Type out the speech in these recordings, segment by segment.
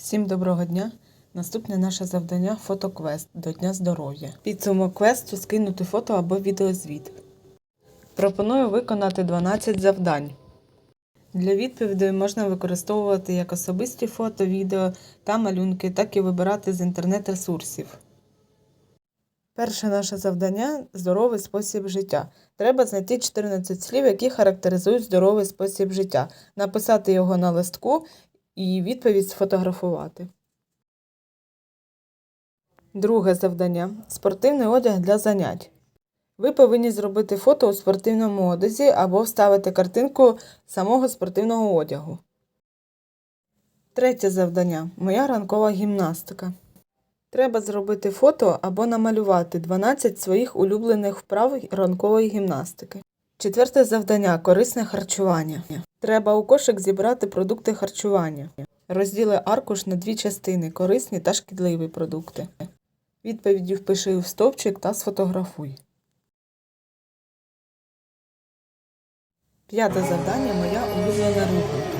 Всім доброго дня! Наступне наше завдання фотоквест до Дня здоров'я. Підсумок квесту скинути фото або відеозвіт. Пропоную виконати 12 завдань. Для відповідей можна використовувати як особисті фото, відео та малюнки, так і вибирати з інтернет-ресурсів. Перше наше завдання здоровий спосіб життя. Треба знайти 14 слів, які характеризують здоровий спосіб життя, написати його на листку і відповідь сфотографувати. Друге завдання спортивний одяг для занять. Ви повинні зробити фото у спортивному одязі або вставити картинку самого спортивного одягу. Третє завдання моя ранкова гімнастика. Треба зробити фото або намалювати 12 своїх улюблених вправ ранкової гімнастики. Четверте завдання корисне харчування. Треба у кошик зібрати продукти харчування. Розділи аркуш на дві частини корисні та шкідливі продукти. Відповіді впиши в стовпчик та сфотографуй. П'яте завдання моя улюблена руханка.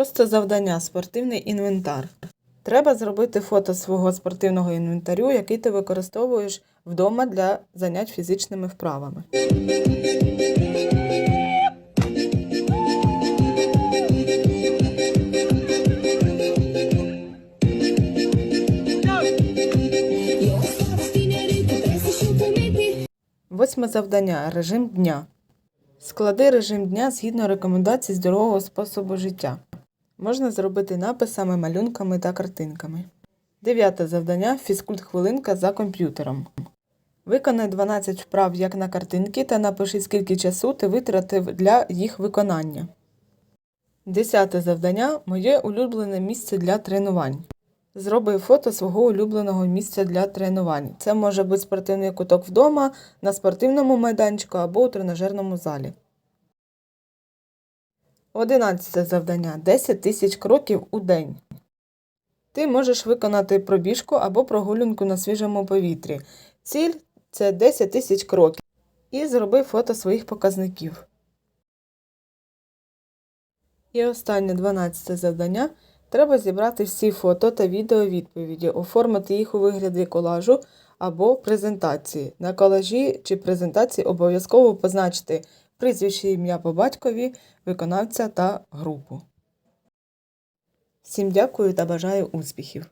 Шосте завдання спортивний інвентар. Треба зробити фото свого спортивного інвентарю, який ти використовуєш вдома для занять фізичними вправами. Восьме завдання режим дня. Склади режим дня згідно рекомендацій здорового способу життя. Можна зробити написами, малюнками та картинками. Дев'яте завдання фізкульт хвилинка за комп'ютером. Виконай 12 вправ як на картинки та напиши, скільки часу ти витратив для їх виконання. Десяте завдання моє улюблене місце для тренувань. Зроби фото свого улюбленого місця для тренувань. Це може бути спортивний куток вдома, на спортивному майданчику або у тренажерному залі. Одинадцяте завдання 10 тисяч кроків у день. Ти можеш виконати пробіжку або прогулянку на свіжому повітрі. Ціль це 10 тисяч кроків. І зроби фото своїх показників. І останнє 12 завдання. Треба зібрати всі фото та відео відповіді, оформити їх у вигляді колажу або презентації. На колажі чи презентації обов'язково позначити прізвище ім'я по батькові, виконавця та групу. Всім дякую та бажаю успіхів!